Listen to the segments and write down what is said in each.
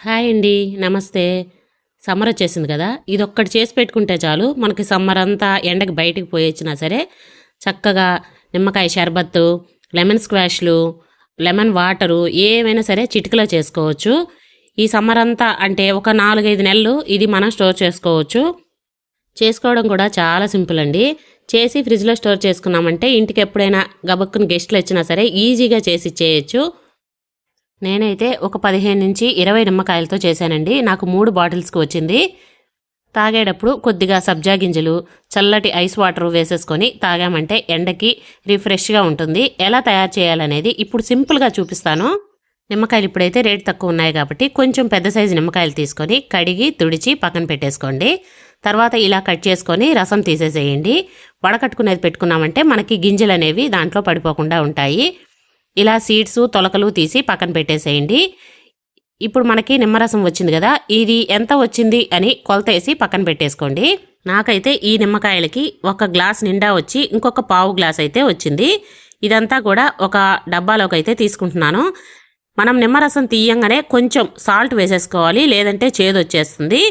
Hi అండి నమస్తే. Summer వచ్చేసింది కదా ఇది ఒక్కటి చేసి పెట్టుకుంటే చాలు. మనకి సమ్మర్ అంతా ఎండకి బయటికి పోయొచ్చినా సరే చక్కగా నిమ్మకాయ షర్బత్తు లెమన్ స్క్వాష్లు లెమన్ వాటరు ఏమైనా సరే చిటికలో చేసుకోవచ్చు. ఈ సమ్మర్ అంతా అంటే ఒక నాలుగైదు నెలలు ఇది మనం స్టోర్ చేసుకోవచ్చు. చేసుకోవడం కూడా చాలా సింపుల్ అండి. చేసి ఫ్రిడ్జ్లో స్టోర్ చేసుకున్నామంటే ఇంటికి ఎప్పుడైనా గబక్కుని గెస్ట్లు వచ్చినా సరే ఈజీగా చేసి చేయొచ్చు నేనైతే ఒక పదిహేను నుంచి ఇరవై నిమ్మకాయలతో చేశానండి. నాకు మూడు బాటిల్స్కి వచ్చింది. తాగేటప్పుడు కొద్దిగా సబ్జా గింజలు చల్లటి ఐస్ వాటర్ వేసేసుకొని తాగామంటే ఎండకి రిఫ్రెష్గా ఉంటుంది. ఎలా తయారు చేయాలనేది ఇప్పుడు సింపుల్గా చూపిస్తాను. నిమ్మకాయలు ఇప్పుడైతే రేట్ తక్కువ ఉన్నాయి కాబట్టి కొంచెం పెద్ద సైజు నిమ్మకాయలు తీసుకొని కడిగి తుడిచి పక్కన పెట్టేసుకోండి. తర్వాత ఇలా కట్ చేసుకొని రసం తీసేసేయండి. వడకట్టుకునేది పెట్టుకున్నామంటే మనకి గింజలు అనేవి దాంట్లో పడిపోకుండా ఉంటాయి. ఇలా సీడ్స్ తొలకలు తీసి పక్కన పెట్టేసేయండి. ఇప్పుడు మనకి నిమ్మరసం వచ్చింది కదా ఇది ఎంత వచ్చింది అని కొలత వేసి పక్కన పెట్టేసుకోండి. నాకైతే ఈ నిమ్మకాయలకి ఒక గ్లాస్ నిండా వచ్చి ఇంకొక పావు గ్లాస్ అయితే వచ్చింది. ఇదంతా కూడా ఒక డబ్బాలోకి అయితే తీసుకుంటున్నాను. మనం నిమ్మరసం తీయంగానే కొంచెం సాల్ట్ వేసేసుకోవాలి లేదంటే చేదు వచ్చేస్తుంది.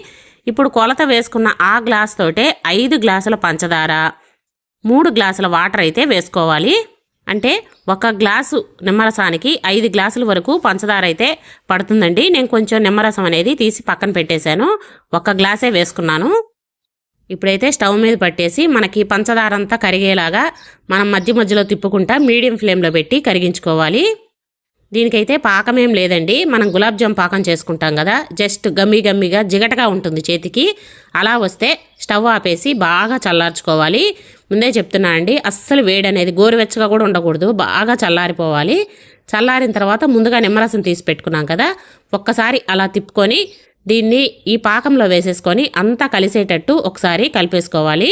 ఇప్పుడు కొలత వేసుకున్న ఆ గ్లాస్ తోటే ఐదు గ్లాసుల పంచదార మూడు గ్లాసుల వాటర్ అయితే వేసుకోవాలి. అంటే ఒక గ్లాసు నిమ్మరసానికి ఐదు గ్లాసుల వరకు పంచదార అయితే పడుతుందండి. నేను కొంచెం నిమ్మరసం అనేది తీసి పక్కన పెట్టేశాను. ఒక గ్లాసే వేసుకున్నాను. ఇప్పుడైతే స్టవ్ మీద పట్టేసి మనకి పంచదార అంతా కరిగేలాగా మనం మధ్య మధ్యలో తిప్పుకుంటా మీడియం ఫ్లేమ్లో పెట్టి కరిగించుకోవాలి. దీనికైతే పాకం ఏం లేదండి. మనం గులాబ్ జామ్ పాకం చేసుకుంటాం కదా. జస్ట్ గమ్మి గమ్మిగా జిగటగా ఉంటుంది చేతికి. అలా వస్తే స్టవ్ ఆపేసి బాగా చల్లార్చుకోవాలి. ముందే చెప్తున్నా అండి అస్సలు వేడి అనేది గోరువెచ్చగా కూడా ఉండకూడదు. బాగా చల్లారిపోవాలి. చల్లారిన తర్వాత ముందుగా నిమ్మరసం తీసి పెట్టుకున్నాం కదా. ఒక్కసారి అలా తిప్పుకొని దీన్ని ఈ పాకంలో వేసేసుకొని అంతా కలిసేటట్టు ఒకసారి కలిపేసుకోవాలి.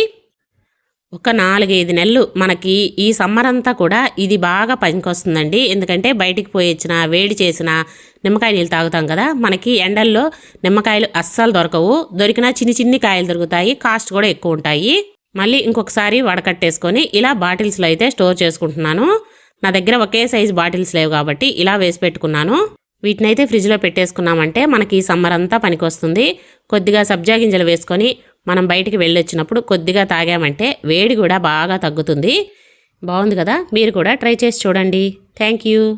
ఒక నాలుగైదు నెలలు మనకి ఈ సమ్మర్ అంతా కూడా ఇది బాగా పనికొస్తుందండి. ఎందుకంటే బయటికి పోయిచ్చిన వేడి చేసిన నిమ్మకాయ నీళ్ళు తాగుతాం కదా మనకి ఎండల్లో నిమ్మకాయలు అస్సలు దొరకవు. దొరికినా చిన్ని చిన్ని కాయలు దొరుకుతాయి. కాస్ట్ కూడా ఎక్కువ ఉంటాయి. మళ్ళీ ఇంకొకసారి వడకట్టేసుకొని ఇలా బాటిల్స్లో అయితే స్టోర్ చేసుకుంటున్నాను. నా దగ్గర ఒకే సైజు బాటిల్స్ లేవు కాబట్టి ఇలా వేసి పెట్టుకున్నాను. వీటినైతే ఫ్రిడ్జ్లో పెట్టేసుకున్నామంటే మనకి ఈ సమ్మర్ అంతా పనికొస్తుంది. కొద్దిగా సబ్జా గింజలు వేసుకొని మనం బయటికి వెళ్ళొచ్చినప్పుడు కొద్దిగా తాగామంటే వేడి కూడా బాగా తగ్గుతుంది. బాగుంది కదా? మీరు కూడా ట్రై చేసి చూడండి. Thank you.